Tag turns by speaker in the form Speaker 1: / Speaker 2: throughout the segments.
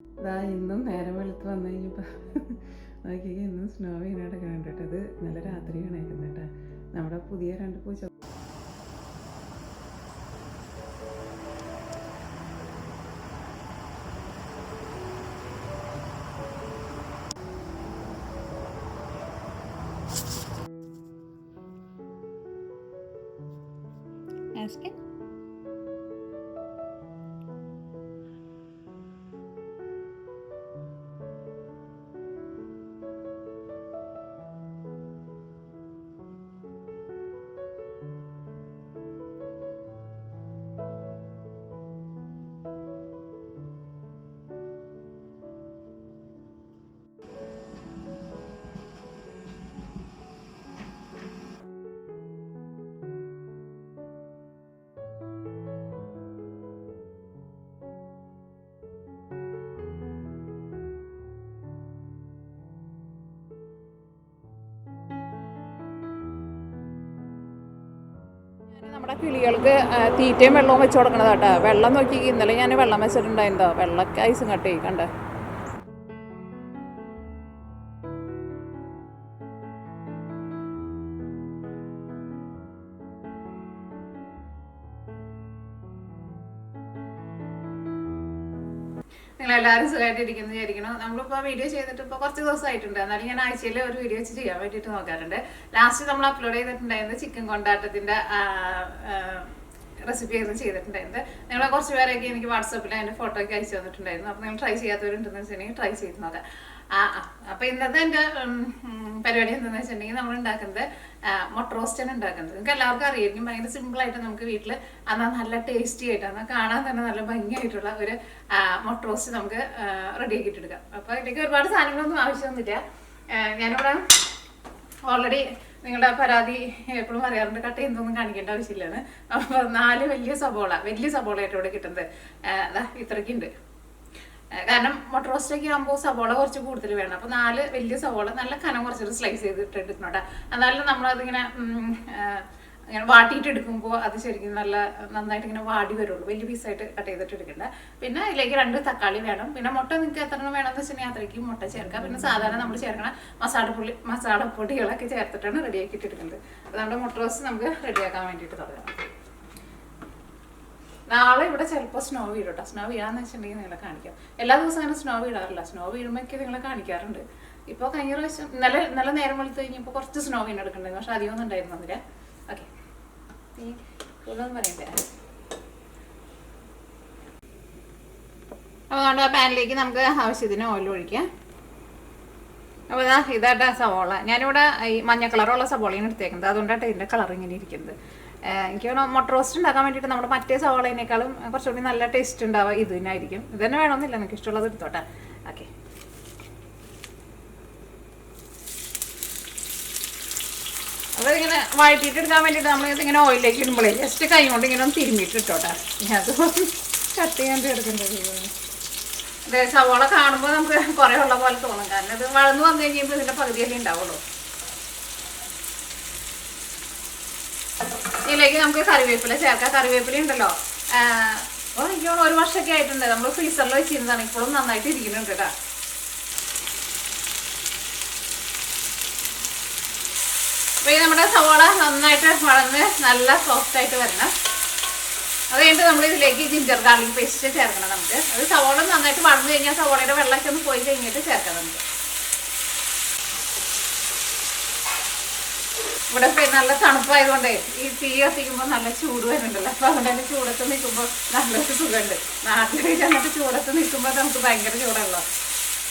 Speaker 1: ഇതാ ഇന്നും നേരം വെളുത്ത് വന്നു കഴിഞ്ഞപ്പോൾ നോക്കിയെങ്കിൽ ഇന്നും സ്നോ കണ്ടിട്ട് അത് നല്ല രാത്രി വീണേക്കുന്നത് കേട്ടോ. നമ്മുടെ പുതിയ രണ്ട് പൂച്ച
Speaker 2: കിളികൾക്ക് തീറ്റയും വെള്ളവും വെച്ച് കൊടുക്കണതാട്ടാ വെള്ളം നോക്കി ഇന്നലെ ഞാൻ വെള്ളം വെച്ചിട്ടുണ്ടായിരുന്നോ വെള്ളമൊക്കെ ഐസും കട്ടി കണ്ടേ? എല്ലാവരും സുഖമായിട്ട് ഇരിക്കുന്നു വിചാരിക്കണം നമ്മളിപ്പോൾ വീഡിയോ ചെയ്തിട്ട് ഇപ്പോൾ കുറച്ച് ദിവസമായിട്ടുണ്ട്. എന്നാലും ഞാൻ ആഴ്ചയിൽ ഒരു വീഡിയോ വെച്ച് ചെയ്യാൻ വേണ്ടിയിട്ട് നോക്കാറുണ്ട്. ലാസ്റ്റ് നമ്മൾ അപ്ലോഡ് ചെയ്തിട്ടുണ്ടായിരുന്നത് ചിക്കൻ കൊണ്ടാട്ടത്തിന്റെ റെസിപ്പി ആയിരുന്നു ചെയ്തിട്ടുണ്ടായിരുന്നത്. നിങ്ങൾ കുറച്ച് പേരൊക്കെ എനിക്ക് വാട്സാപ്പിൽ അതിന്റെ ഫോട്ടോ ഒക്കെ അയച്ചു തന്നിട്ടുണ്ടായിരുന്നു. അപ്പോൾ നിങ്ങൾ ട്രൈ ചെയ്യാത്തവരുണ്ടെന്ന് വെച്ചിട്ടുണ്ടെങ്കിൽ ട്രൈ ചെയ്ത് നോക്കാം. അപ്പോൾ ഇന്നത്തെ ഉം, പരിപാടി എന്താണെന്ന് വെച്ചിട്ടുണ്ടെങ്കിൽ നമ്മൾ ഉണ്ടാക്കുന്നത് മുട്ട റോസ്റ്റാണ് ഉണ്ടാക്കുന്നത്. നിങ്ങൾക്ക് എല്ലാവർക്കും അറിയായിരിക്കും ഭയങ്കര സിമ്പിൾ ആയിട്ട് നമുക്ക് വീട്ടിൽ എന്നാൽ നല്ല ടേസ്റ്റി ആയിട്ട് എന്നാൽ കാണാൻ തന്നെ നല്ല ഭംഗിയായിട്ടുള്ള ഒരു മുട്ട റോസ്റ്റ് നമുക്ക് റെഡി എടുക്കാം. അപ്പോൾ ഇതിലേക്ക് ഒരുപാട് സാധനങ്ങളൊന്നും ആവശ്യമൊന്നുമില്ല ഞാനിവിടെ ഓൾറെഡി നിങ്ങളുടെ പരാതി എപ്പോഴും പറയാറുണ്ട് കട്ട് ചെയ്യുന്നൊന്നും കാണിക്കേണ്ട ആവശ്യമില്ലാണ്. അപ്പോൾ നാല് വലിയ സബോള വലിയ സബോളയായിട്ട് ഇവിടെ കിട്ടുന്നത്. അതാ ഇത്രയ്ക്കുണ്ട് കാരണം മുട്ട റോസ്റ്റൊക്കെ ആകുമ്പോൾ സവോള കുറച്ച് കൂടുതൽ വേണം. അപ്പോൾ നാല് വലിയ സവോള നല്ല കനം കുറച്ചൊരു സ്ലൈസ് ചെയ്തിട്ട് എടുക്കണോട്ടെ എന്നാലും നമ്മളതിങ്ങനെ ഇങ്ങനെ വാട്ടിയിട്ട് എടുക്കുമ്പോൾ അത് ശരിക്കും നല്ല നന്നായിട്ട് ഇങ്ങനെ വാടി വരുള്ളൂ. വലിയ പീസായിട്ട് കട്ട് ചെയ്തിട്ട് എടുക്കണ്ട. പിന്നെ അതിലേക്ക് രണ്ട് തക്കാളി വേണം. പിന്നെ മുട്ട നിങ്ങൾക്ക് എത്ര വേണമെന്ന് വെച്ചിട്ടുണ്ടെങ്കിൽ അത്രയ്ക്ക് മുട്ട ചേർക്കാം. പിന്നെ സാധാരണ നമ്മൾ ചേർക്കണ മസാല പുള്ളി മസാലപ്പൊടികളൊക്കെ ചേർത്തിട്ടാണ് റെഡിയാക്കിയിട്ട് എടുക്കുന്നത്. അതുകൊണ്ട് മുട്ട റോസ് നമുക്ക് റെഡിയാക്കാൻ വേണ്ടിയിട്ട് തുടങ്ങാം. നാളെ ഇവിടെ ചിലപ്പോൾ സ്നോ വീഴും കേട്ടോ സ്നോ വീഴാന്ന് വെച്ചിട്ടുണ്ടെങ്കിൽ നിങ്ങളെ കാണിക്കാം. എല്ലാ ദിവസവും അങ്ങനെ സ്നോ വീഴാറില്ല. സ്നോ വീഴുമ്പോഴൊക്കെ നിങ്ങളെ കാണിക്കാറുണ്ട്. ഇപ്പോൾ കഴിഞ്ഞ പ്രാവശ്യം ഇന്നലെ നല്ല നേരം വെളുത്ത് കഴിഞ്ഞപ്പോൾ കുറച്ച് സ്നോ വീണെടുക്കുന്നുണ്ടായിരുന്നു പക്ഷെ അധികമൊന്നും ഉണ്ടായിരുന്നില്ല. ഓക്കെ. ഈ കൂടുതലൊന്നും പറയണ്ടേ? അപ്പോൾ നമ്മുടെ ആ പാനിലേക്ക് നമുക്ക് ആവശ്യത്തിന് ഓയിൽ ഒഴിക്കാം. അപ്പോൾ ഇതാ ഇതാട്ടാ സവോള. ഞാനിവിടെ ഈ മഞ്ഞ കളറുള്ള സവോളയാണ് എടുത്തേക്കുന്നത്. അതുകൊണ്ടാട്ടോ ഇതിന്റെ കളർ ഇങ്ങനെ ഇരിക്കുന്നത്. എനിക്ക് തോന്നുന്നു മുട്ട റോസ്റ്റ് ഉണ്ടാക്കാൻ വേണ്ടിയിട്ട് നമ്മുടെ മറ്റേ സവാളേനേക്കാളും കുറച്ചുകൂടി നല്ല ടേസ്റ്റ് ഉണ്ടാവുക ഇത് തന്നെ ആയിരിക്കും ഇത് തന്നെ വേണമെന്നില്ല നിങ്ങൾക്ക് ഇഷ്ടമുള്ളത് എടുത്തോട്ടെ. ഓക്കെ അപ്പോൾ ഇതിങ്ങനെ വഴറ്റിയിട്ട് എടുക്കാൻ വേണ്ടിയിട്ട് നമ്മൾ ഇതിങ്ങനെ ഓയിലേക്ക് ഇടുമ്പോഴേ ജസ്റ്റ് കൈ കൊണ്ട് ഇങ്ങനെ ഒന്ന് തിരുമ്മിയിട്ട് ഇട്ടോട്ടെ. അത് കട്ട് ചെയ്യാണ്ട് എടുക്കേണ്ടത് അതെ സവാള കാണുമ്പോൾ നമുക്ക് കുറേ ഉള്ള പോലെ തോന്നും. കാരണം ഇത് വളർന്നു വന്നു കഴിയുമ്പോൾ ഇതിന്റെ പകുതിയല്ലേ ഉണ്ടാവുള്ളൂ. ഇതിലേക്ക് നമുക്ക് കറിവേപ്പില ചേർക്കാം. കറിവേപ്പില ഉണ്ടല്ലോ. എനിക്ക് ഒരു വർഷമൊക്കെ ആയിട്ടുണ്ട്. നമ്മൾ ഫ്രീസറിൽ വെച്ചിരുന്നതാണ്. ഇപ്പോഴും നന്നായിട്ട് ഇരിക്കുന്നുണ്ട് കേട്ടോ. അപ്പോൾ ഈ നമ്മുടെ സവോള നന്നായിട്ട് വളർന്ന് നല്ല സോഫ്റ്റ് ആയിട്ട് വരണം. അത് കഴിഞ്ഞിട്ട് നമ്മൾ ഇതിലേക്ക് ജിഞ്ചർ ഗാർലിക് പേസ്റ്റ് ചേർക്കണം നമുക്ക്. അത് സവോള നന്നായിട്ട് വളർന്നു കഴിഞ്ഞാൽ സവോളയുടെ വെള്ളമൊക്കെ ഒന്ന് പോയി കഴിഞ്ഞിട്ട് ചേർക്കാം നമുക്ക്. ഇവിടെ നല്ല തണുപ്പായതുകൊണ്ടേ ഈ തീ കത്തിക്കുമ്പോൾ നല്ല ചൂട് വരുന്നുണ്ടല്ലോ. അപ്പൊ അതുകൊണ്ട് തന്നെ ചൂടത്ത് നിൽക്കുമ്പോൾ നല്ലൊരു സുഖമുണ്ട്. നാട്ടിൽ ചെന്നിട്ട് ചൂടത്ത് നിൽക്കുമ്പോൾ നമുക്ക് ഭയങ്കര ചൂടല്ലോ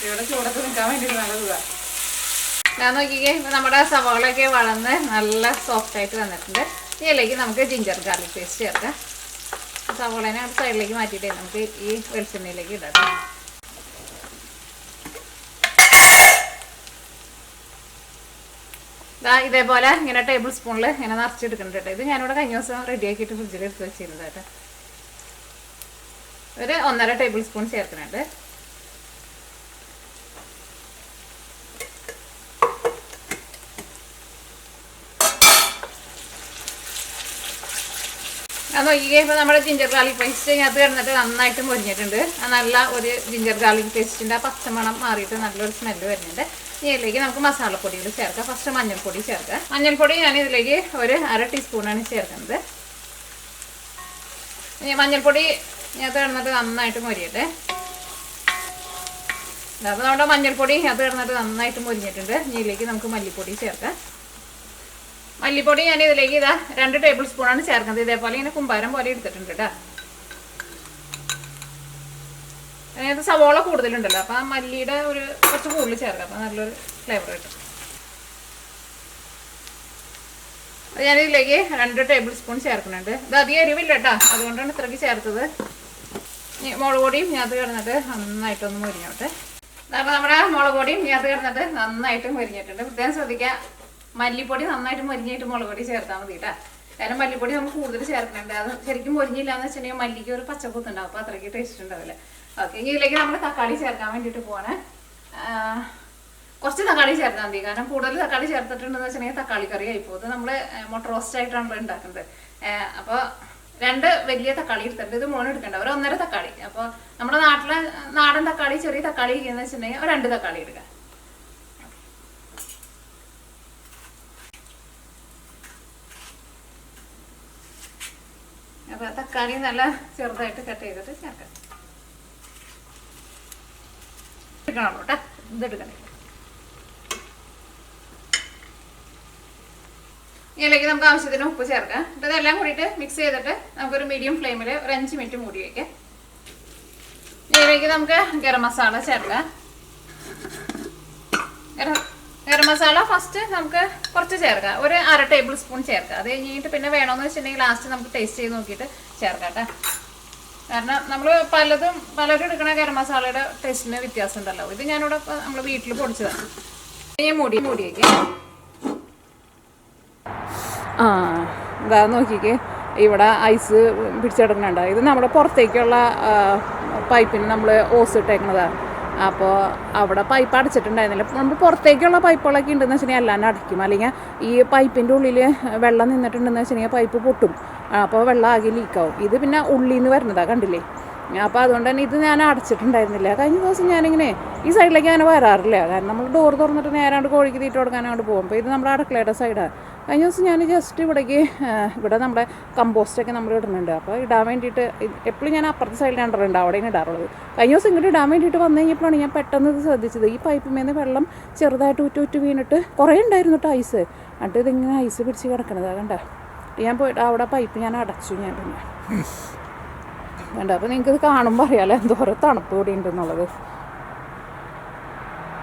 Speaker 2: ഇവിടെ ചൂടത്ത് നിൽക്കാൻ വേണ്ടിയിട്ട് നല്ല സുഖമാണ് ഞാൻ നോക്കിക്കേ ഇപ്പൊ നമ്മുടെ സവാളയൊക്കെ വളർന്ന് നല്ല സോഫ്റ്റ് ആയിട്ട് വന്നിട്ടുണ്ട്. ഇതിലേക്ക് നമുക്ക് ജിഞ്ചർ ഗാർലിക് പേസ്റ്റ് ചേർക്കാം. സവാളേനെ സൈഡിലേക്ക് മാറ്റിയിട്ടേ നമുക്ക് ഈ വെളിച്ചെണ്ണയിലേക്ക് ഇടാം. ഇതേപോലെ ഇങ്ങനെ ടേബിൾ സ്പൂണിൽ ഇങ്ങനെ നിറച്ചെടുക്കുന്നുണ്ട് കേട്ടോ ഇത് ഞാനിവിടെ കഴിഞ്ഞ ദിവസം റെഡിയാക്കിയിട്ട് ഫ്രിഡ്ജിൽ എടുത്ത് വെച്ചിരുന്നത് കേട്ടോ ഒരു ഒന്നര ടേബിൾ സ്പൂൺ ചേർക്കുന്നുണ്ട്. അത് നോക്കിക്കേ ഇപ്പോൾ നമ്മുടെ ജിഞ്ചർ ഗാർലിക് പേസ്റ്റ് ഇതിനകത്ത് കിടന്നിട്ട് നന്നായിട്ട് മുരിഞ്ഞിട്ടുണ്ട്. നല്ല ഒരു ജിഞ്ചർ ഗാർലിക് പേസ്റ്റിന്റെ ആ പച്ചമണം മാറിയിട്ട് നല്ലൊരു സ്മെല്ല് വരുന്നുണ്ട്. ഇതിലേക്ക് നമുക്ക് മസാലപ്പൊടികൾ ചേർക്കാം. ഫസ്റ്റ് മഞ്ഞൾപ്പൊടി ചേർക്കാം. മഞ്ഞൾപ്പൊടി ഞാൻ ഇതിലേക്ക് ഒരു അര ടീസ്പൂണാണ് ചേർക്കുന്നത്. ഇനി മഞ്ഞൾപ്പൊടി ഞാൻ കിടന്നിട്ട് നന്നായിട്ട് മൊരിയട്ടെ. അതായത് നമ്മുടെ മഞ്ഞൾപ്പൊടി അത് കിടന്നിട്ട് നന്നായിട്ട് മുരിഞ്ഞിട്ടുണ്ട്. ഇനി ഇതിലേക്ക് നമുക്ക് മല്ലിപ്പൊടി ചേർക്കാം. മല്ലിപ്പൊടി ഞാൻ ഇതിലേക്ക് ഇതാ രണ്ട് ടേബിൾ സ്പൂണാണ് ചേർക്കുന്നത്. ഇതേപോലെ ഇങ്ങനെ കുമ്പാരം പോലെ എടുത്തിട്ടുണ്ട് കേട്ടോ അതിനകത്ത് സവോള കൂടുതലുണ്ടല്ലോ. അപ്പം ആ മല്ലിയുടെ ഒരു കുറച്ച് കൂടുതൽ ചേർക്കാം. അപ്പം നല്ലൊരു ഫ്ലേവർ കിട്ടും. ഇതിലേക്ക് രണ്ട് ടേബിൾ സ്പൂൺ ചേർക്കുന്നുണ്ട്. ഇത് അധികം എരിവില്ല കേട്ടോ. അതുകൊണ്ടാണ് ഇത്രയ്ക്ക് ചേർത്തത്. മുളക് പൊടിയും ഞാൻ കിടന്നിട്ട് നന്നായിട്ടൊന്ന് മുരിഞ്ഞോട്ടെ. കാരണം നമ്മുടെ മുളക് പൊടിയും ഞാൻ കിടന്നിട്ട് നന്നായിട്ട് മുരിഞ്ഞിട്ടുണ്ട്. പ്രത്യേകം ശ്രദ്ധിക്കുക. മല്ലിപ്പൊടി നന്നായിട്ട് മുരിഞ്ഞിട്ട് മുളക് പൊടി ചേർത്താൽ മതി കേട്ടോ. കാരണം മല്ലിപ്പൊടി നമുക്ക് കൂടുതൽ ചേർക്കുന്നുണ്ട്. അത് ശരിക്കും മുരിഞ്ഞില്ല എന്ന് വെച്ചിട്ടുണ്ടെങ്കിൽ മല്ലിക്ക് ഒരു പച്ചക്കൂത്തുണ്ടാവും അപ്പോൾ അത്രയ്ക്ക് ടേസ്റ്റ് ഉണ്ടാവില്ല. ഓക്കെ ഇതിലേക്ക് നമ്മൾ തക്കാളി ചേർക്കാൻ വേണ്ടിയിട്ട് പോവാണ്. കുറച്ച് തക്കാളി ചേർത്താൽ മതി. കാരണം കൂടുതൽ തക്കാളി ചേർത്തിട്ടുണ്ടെന്ന് വെച്ചിട്ടുണ്ടെങ്കിൽ തക്കാളി കറി ആയി ഇത് നമ്മൾ മുട്ട റോസ്റ്റ് ആയിട്ടാണല്ലോ ഉണ്ടാക്കുന്നത് അപ്പോൾ രണ്ട് വലിയ തക്കാളി എടുത്തിട്ടുണ്ട്. ഇത് മോൻ എടുക്കണ്ട. ഒരു ഒന്നര തക്കാളി. അപ്പോൾ നമ്മുടെ നാട്ടിലെ നാടൻ തക്കാളി ചെറിയ തക്കാളി എന്ന് വെച്ചിട്ടുണ്ടെങ്കിൽ ഒരു രണ്ട് തക്കാളി എടുക്കാം. അപ്പോൾ തക്കാളി നല്ല ചെറുതായിട്ട് കട്ട് ചെയ്തിട്ട് ചേർക്കാം. എടുക്കണം കേട്ടോ. ഇതെടുക്കണേ ഇതിലേക്ക് നമുക്ക് ആവശ്യത്തിന് ഉപ്പ് ചേർക്കാം. എന്നിട്ട് ഇതെല്ലാം കൂടിയിട്ട് മിക്സ് ചെയ്തിട്ട് നമുക്കൊരു മീഡിയം ഫ്ലെയിമിൽ ഒരു അഞ്ച് മിനിറ്റ് മൂടി വയ്ക്കാം ഇതിലേക്ക് നമുക്ക് ഗരം മസാല ചേർക്കാം. ഗരം മസാല ഫസ്റ്റ് നമുക്ക് കുറച്ച് ചേർക്കാം. ഒരു അര ടേബിൾ സ്പൂൺ ചേർക്കാം. അത് കഴിഞ്ഞിട്ട് പിന്നെ വേണമെന്ന് വെച്ചിട്ടുണ്ടെങ്കിൽ ലാസ്റ്റ് നമുക്ക് ടേസ്റ്റ് ചെയ്ത് നോക്കിയിട്ട് ചേർക്കാം കേട്ടോ. കാരണം നമ്മൾ പലതും പലരും എടുക്കുന്ന ഗരം മസാലയുടെ ടേസ്റ്റിന് വ്യത്യാസം ഉണ്ടല്ലോ ഇത് ഞാനിവിടെ നമ്മൾ വീട്ടിൽ പൊടിച്ചതാണ്. ഞാൻ മൂടി മൂടിയേക്ക് ആ ഇതാ നോക്കിക്കേ. ഇവിടെ ഐസ് പിടിച്ചെടുക്കുന്നുണ്ട് ഇത് നമ്മുടെ പുറത്തേക്കുള്ള പൈപ്പിന് നമ്മൾ ഓസ് ഇട്ടേക്കണതാണ്. അപ്പോൾ അവിടെ പൈപ്പ് അടച്ചിട്ടുണ്ടായിരുന്നില്ല. നമ്മൾ പുറത്തേക്കുള്ള പൈപ്പുകളൊക്കെ ഉണ്ടെന്ന് വെച്ചിട്ടുണ്ടെങ്കിൽ അല്ലാണ്ട് അടയ്ക്കും. അല്ലെങ്കിൽ ഈ പൈപ്പിന്റെ ഉള്ളിൽ വെള്ളം നിന്നിട്ടുണ്ടെന്ന് വെച്ചിട്ടുണ്ടെങ്കിൽ പൈപ്പ് പൊട്ടും. അപ്പോൾ വെള്ളം ആകെ ലീക്കാവും ഇത് പിന്നെ ഉള്ളിൽ നിന്ന് വരുന്നതാണ് കണ്ടില്ലേ? അപ്പോൾ അതുകൊണ്ട് തന്നെ ഇത് ഞാൻ അടച്ചിട്ടുണ്ടായിരുന്നില്ല. കഴിഞ്ഞ ദിവസം ഞാനിങ്ങനെ ഈ സൈഡിലേക്ക് അങ്ങനെ വരാറില്ല. കാരണം നമ്മൾ ഡോർ തുറന്നിട്ട് നേരാണ്ട് കോഴിക്ക് തീറ്റ കൊടുക്കാൻ അങ്ങോട്ട് പോകും. അപ്പോൾ ഇത് നമ്മുടെ അടുക്കളയുടെ സൈഡാണ് കഴിഞ്ഞ ദിവസം ഞാൻ ജസ്റ്റ് ഇവിടേക്ക് ഇവിടെ നമ്മുടെ കമ്പോസ്റ്റൊക്കെ നമ്മൾ ഇടുന്നുണ്ട്. അപ്പോൾ ഇടാൻ വേണ്ടിയിട്ട് എപ്പോഴും ഞാൻ അപ്പുറത്തെ സൈഡിലാണ് ഇടാറുണ്ട്. അവിടെയാണ് ഇടാറുള്ളത്. കഴിഞ്ഞ ദിവസം ഇങ്ങോട്ട് ഇടാൻ വേണ്ടിയിട്ട് വന്നു കഴിഞ്ഞപ്പോഴാണ് ഞാൻ പെട്ടെന്ന് ഇത് ശ്രദ്ധിച്ചത്. ഈ പൈപ്പിൽ വെള്ളം ചെറുതായിട്ട് ഉറ്റു ഉറ്റു വീണിട്ട് കുറേ ഉണ്ടായിരുന്നു കേട്ടോ ഐസ് എന്നിട്ട് ഇതിങ്ങനെ ഐസ് പിടിച്ച് കിടക്കണത്. കണ്ട ഞാൻ പോയിട്ട് അവിടെ പൈപ്പ് ഞാൻ അടച്ചു ഞാൻ പിന്നെ. വേണ്ട അപ്പോൾ നിങ്ങൾക്ക് ഇത് കാണുമ്പോൾ അറിയാമല്ലോ എന്തോരം തണുപ്പ് കൂടി ഉണ്ടെന്നുള്ളത്.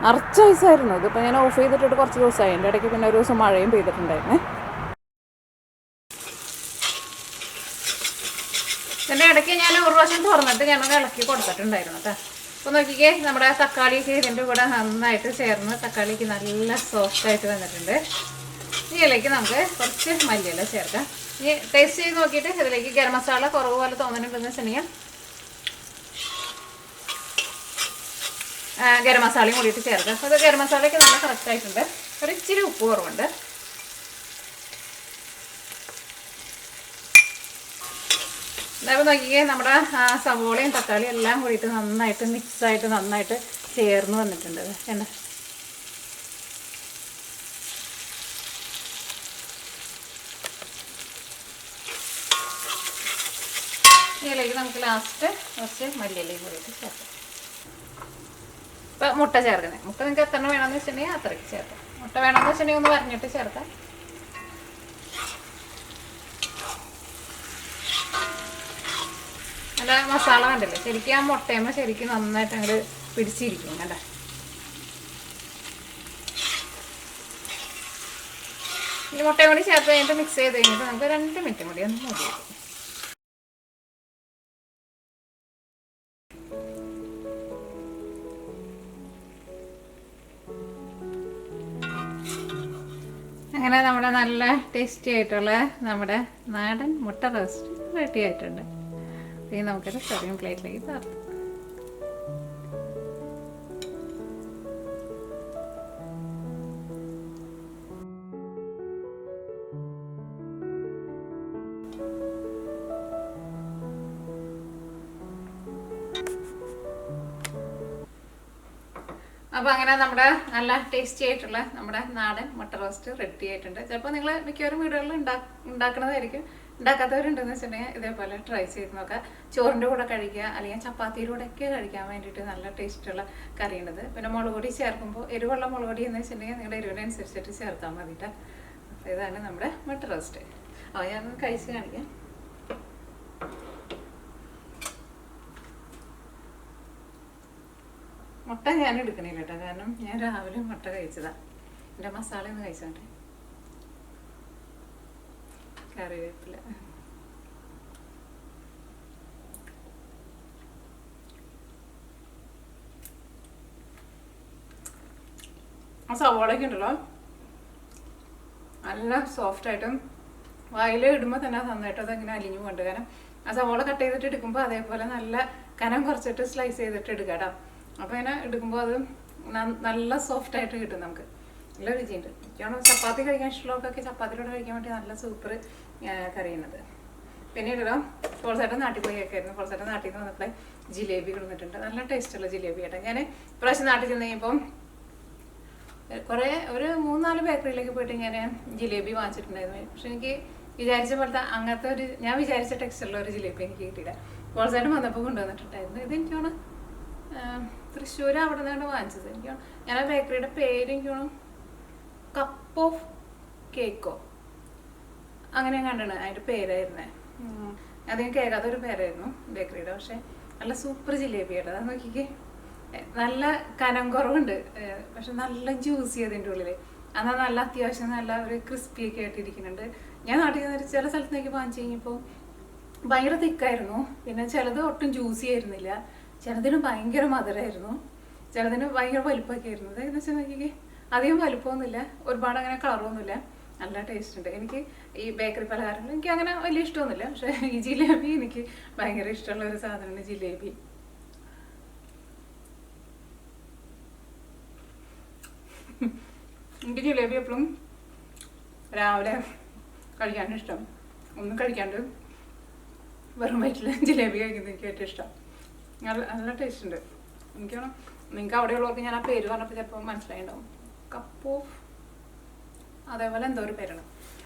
Speaker 2: നിറച്ച ഐസായിരുന്നു ഇതിപ്പോൾ ഞാൻ ഓഫ് ചെയ്തിട്ടിട്ട് കുറച്ച് ദിവസമായി. എന്റെ ഇടയ്ക്ക് പിന്നെ ഒരു ദിവസം മഴയും പെയ്തിട്ടുണ്ടായിരുന്നേ. ഇതിന്റെ ഇടയ്ക്ക് ഞാൻ ഒരു പ്രാവശ്യം തുറന്നിട്ട് ഞാനൊന്ന് ഇളക്കി കൊടുത്തിട്ടുണ്ടായിരുന്നു കേട്ടോ. അപ്പോൾ നോക്കിക്കേ നമ്മുടെ തക്കാളിയൊക്കെ ഇതിന്റെ കൂടെ നന്നായിട്ട് ചേർന്ന് തക്കാളിക്ക് നല്ല സോഫ്റ്റ് ആയിട്ട് വന്നിട്ടുണ്ട്. ഇതിലേക്ക് നമുക്ക് കുറച്ച് മല്ലിയില ചേർക്കാം. ഇനി ടേസ്റ്റ് ചെയ്ത് നോക്കിയിട്ട് ഇതിലേക്ക് ഗരം മസാല കുറവ് പോലെ തോന്നുന്നുണ്ടെന്ന് വെച്ചിട്ടുണ്ടെങ്കിൽ ഗരം മസാലയും കൂടിയിട്ട് ചേർക്കാം അപ്പോൾ ഗരം മസാലയൊക്കെ നല്ല കറക്റ്റ് ആയിട്ടുണ്ട്. ഒരു ഇച്ചിരി ഉപ്പ് കുറവുണ്ട്. ഇതാകുമ്പോൾ നോക്കിയേ നമ്മുടെ സവോളയും തക്കാളിയും എല്ലാം കൂടിയിട്ട് നന്നായിട്ട് മിക്സായിട്ട് നന്നായിട്ട് ചേർന്ന് വന്നിട്ടുണ്ട്. കണ്ടോ? ഇതിലേക്ക് നമുക്ക് ലാസ്റ്റ് കുറച്ച് മല്ലിയിലേക്ക് കൂടിയിട്ട് ചേർക്കാം. ഇപ്പം മുട്ട ചേർക്കുന്നത് മുട്ട നിങ്ങൾക്ക് എത്ര വേണമെന്ന് വെച്ചിട്ടുണ്ടെങ്കിൽ അത്രയ്ക്ക് ചേർക്കാം. മുട്ട വേണമെന്ന് വെച്ചിട്ടുണ്ടെങ്കിൽ ഒന്ന് പറഞ്ഞിട്ട് ചേർക്കാം. നല്ല മസാല കണ്ടില്ലേ? ശരിക്കും ആ മുട്ടയമ്മ ശരിക്കും നന്നായിട്ട് അങ്ങോട്ട് പിടിച്ചിരിക്കും കണ്ട. ഈ മുട്ടയും കൂടി ചേർത്ത് കഴിഞ്ഞിട്ട് മിക്സ് ചെയ്ത് കഴിഞ്ഞിട്ട് നമുക്ക് രണ്ട് മിനിറ്റ് കൂടി ഒന്ന് മൂടി അങ്ങനെ നമ്മുടെ നല്ല ടേസ്റ്റി ആയിട്ടുള്ള നമ്മുടെ നാടൻ മുട്ട റോസ്റ്റ് റെഡി ആയിട്ടുണ്ട്. ഇനി നമുക്കൊരു സെർവിങ് പ്ലേറ്റിലേക്ക് തരാം അപ്പോൾ അങ്ങനെ നമ്മുടെ നല്ല ടേസ്റ്റി ആയിട്ടുള്ള നമ്മുടെ നാടൻ മുട്ട റോസ്റ്റ് റെഡി ആയിട്ടുണ്ട്. ചിലപ്പോൾ നിങ്ങൾ മിക്കവാറും വീടുകളിൽ ഉണ്ടാ ഉണ്ടാക്കുന്നതായിരിക്കും. ഉണ്ടാക്കാത്തവരുണ്ടെന്ന് വെച്ചിട്ടുണ്ടെങ്കിൽ ഇതേപോലെ ട്രൈ ചെയ്ത് നോക്കുക. ചോറിന്റെ കൂടെ കഴിക്കുക അല്ലെങ്കിൽ ചപ്പാത്തിയുടെ കൂടെ ഒക്കെ കഴിക്കാൻ വേണ്ടിയിട്ട് നല്ല ടേസ്റ്റുള്ള കറിയുണ്ടത് പിന്നെ മുളക് പൊടി ചേർക്കുമ്പോൾ എരിവുള്ള മുളക് പൊടി എന്ന് വെച്ചിട്ടുണ്ടെങ്കിൽ നിങ്ങളുടെ എരിവിനനുസരിച്ചിട്ട് ചേർത്താൽ അപ്പോൾ ഇതാണ് നമ്മുടെ മുട്ട റോസ്റ്റ് അപ്പോൾ ഞാൻ കഴിച്ച് കാണിക്കാം. മുട്ട ഞാൻ എടുക്കണില്ല കേട്ടോ. കാരണം ഞാൻ രാവിലെ മുട്ട കഴിച്ചതാ. എന്റെ മസാല ഒന്ന് കഴിച്ചോട്ടെ. കറിവേപ്പില. ആ ഉണ്ടല്ലോ. നല്ല സോഫ്റ്റ് ആയിട്ടും വായിൽ ഇടുമ്പോൾ തന്നെ നന്നായിട്ട് അതങ്ങനെ അലിഞ്ഞു പോകണ്ട. കാരണം ആ സവാള കട്ട് ചെയ്തിട്ട് എടുക്കുമ്പോൾ അതേപോലെ നല്ല കനം കുറച്ചിട്ട് സ്ലൈസ് ചെയ്തിട്ട് എടുക്കാം കേട്ടോ അപ്പോൾ ഇങ്ങനെ എടുക്കുമ്പോൾ അത് നല്ല സോഫ്റ്റ് ആയിട്ട് കിട്ടും നമുക്ക്. നല്ല രുചിയുണ്ട്. എനിക്കാണ് ചപ്പാത്തി കഴിക്കാൻ ഇഷ്ടമുള്ളവർക്കൊക്കെ ചപ്പാത്തിയിലൂടെ കഴിക്കാൻ വേണ്ടി നല്ല സൂപ്പർ കറിയുന്നത് പിന്നീടോ ഫോൾസേട്ടൻ നാട്ടിൽ പോയി ആയിരുന്നു ഫോൾസേട്ടൻ നാട്ടിൽ നിന്ന് വന്നപ്പോൾ ജിലേബി കൊടുത്തിട്ടുണ്ട്. നല്ല ടേസ്റ്റുള്ള ജിലേബി കേട്ടോ ഞാൻ ഇപ്രാവശ്യം നാട്ടിൽ ചെന്ന് കഴിഞ്ഞപ്പം കുറേ ഒരു മൂന്നാൽ ബേക്കറിയിലേക്ക് പോയിട്ട് ഞാൻ ജിലേബി വാങ്ങിച്ചിട്ടുണ്ടായിരുന്നു. പക്ഷെ എനിക്ക് വിചാരിച്ച പോലത്തെ അങ്ങനത്തെ ഒരു ഞാൻ വിചാരിച്ച ടെക്സ്റ്റുള്ള ഒരു ജിലേബി എനിക്ക് കിട്ടിയില്ല. കോൾസൈഡ് വന്നപ്പോൾ കൊണ്ടുവന്നിട്ടുണ്ടായിരുന്നു. ഇത് എനിക്ക് തോന്നുന്നു തൃശ്ശൂർ അവിടെ നിന്നാണ് വാങ്ങിച്ചത്. എനിക്ക് ഞാൻ ആ ബേക്കറിയുടെ പേര് എനിക്ക് കപ്പ് ഓഫ് കേക്കോ അങ്ങനെ കണ്ടാണ് അതിന്റെ പേരായിരുന്നേ. അധികം കേൾക്കാത്ത ഒരു പേരായിരുന്നു ബേക്കറിയുടെ പക്ഷെ നല്ല സൂപ്പർ ജിലേബിയാണ് അത് നോക്കിക്കേ. നല്ല കനം കുറവുണ്ട്. പക്ഷെ നല്ല ജ്യൂസി അതിന്റെ ഉള്ളിൽ. എന്നാൽ നല്ല അത്യാവശ്യം നല്ല ഒരു ക്രിസ്പി ഒക്കെ ആയിട്ടിരിക്കുന്നുണ്ട്. ഞാൻ നാട്ടിൽ നിന്ന് ചില സ്ഥലത്തേക്ക് വാങ്ങിച്ചു കഴിഞ്ഞപ്പോൾ ഭയങ്കര തിക്കായിരുന്നു പിന്നെ ചിലത് ഒട്ടും ജ്യൂസി ആയിരുന്നില്ല. ചിലതിന് ഭയങ്കര മധുരമായിരുന്നു ചിലതിന് ഭയങ്കര വലുപ്പമൊക്കെ ആയിരുന്നു. അതെന്ന് വെച്ചാൽ നോക്കിക്കേ അധികം വലുപ്പമൊന്നുമില്ല. ഒരുപാട് അങ്ങനെ കളറൊന്നുമില്ല. നല്ല ടേസ്റ്റ് ഉണ്ട്. എനിക്ക് ഈ ബേക്കറി പലഹാരങ്ങൾ എനിക്ക് അങ്ങനെ വലിയ ഇഷ്ടമൊന്നുമില്ല. പക്ഷേ ഈ ജിലേബി എനിക്ക് ഭയങ്കര ഇഷ്ടമുള്ള ഒരു സാധനമാണ് ജിലേബി. എനിക്ക് ജിലേബി എപ്പോഴും രാവിലെ കഴിക്കാനും ഇഷ്ടം. ഒന്നും കഴിക്കാണ്ട് വെറും വയറ്റിൽ ജിലേബി കഴിക്കുന്നത് എനിക്ക് ഏറ്റവും ഇഷ്ടം. നല്ല ടേസ്റ്റ് ഉണ്ട്. എനിക്ക് തോന്നുന്നു നിങ്ങൾക്ക് അവിടെയുള്ളവർക്ക് ഞാൻ ആ പേര് പറഞ്ഞപ്പോൾ ചിലപ്പോൾ മനസ്സിലായിണ്ടാവും. കപ്പ്. ഓഫ് അതേപോലെ എന്തോ ഒരു പേരാണ്.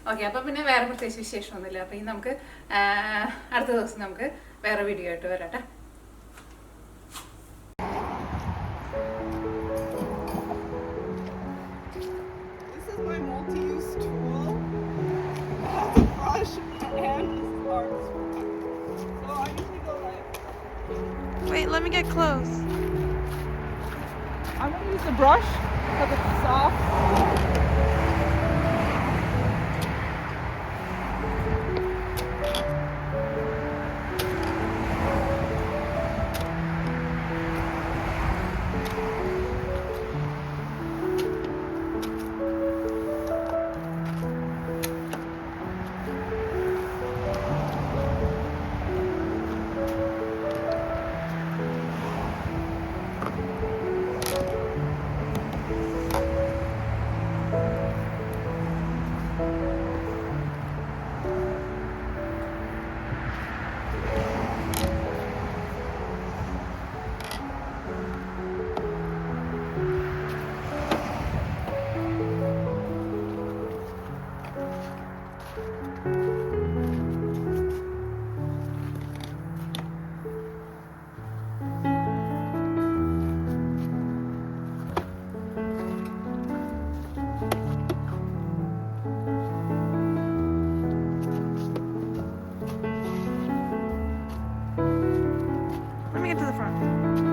Speaker 2: ഓക്കെ അപ്പം പിന്നെ വേറെ പ്രത്യേകിച്ച് വിശേഷമൊന്നുമില്ല. അപ്പം ഇനി നമുക്ക് അടുത്ത ദിവസം നമുക്ക് വേറെ വീഡിയോ ആയിട്ട് വരാട്ടെ
Speaker 3: get close.
Speaker 4: I'm gonna use the brush because it's soft. get to the front.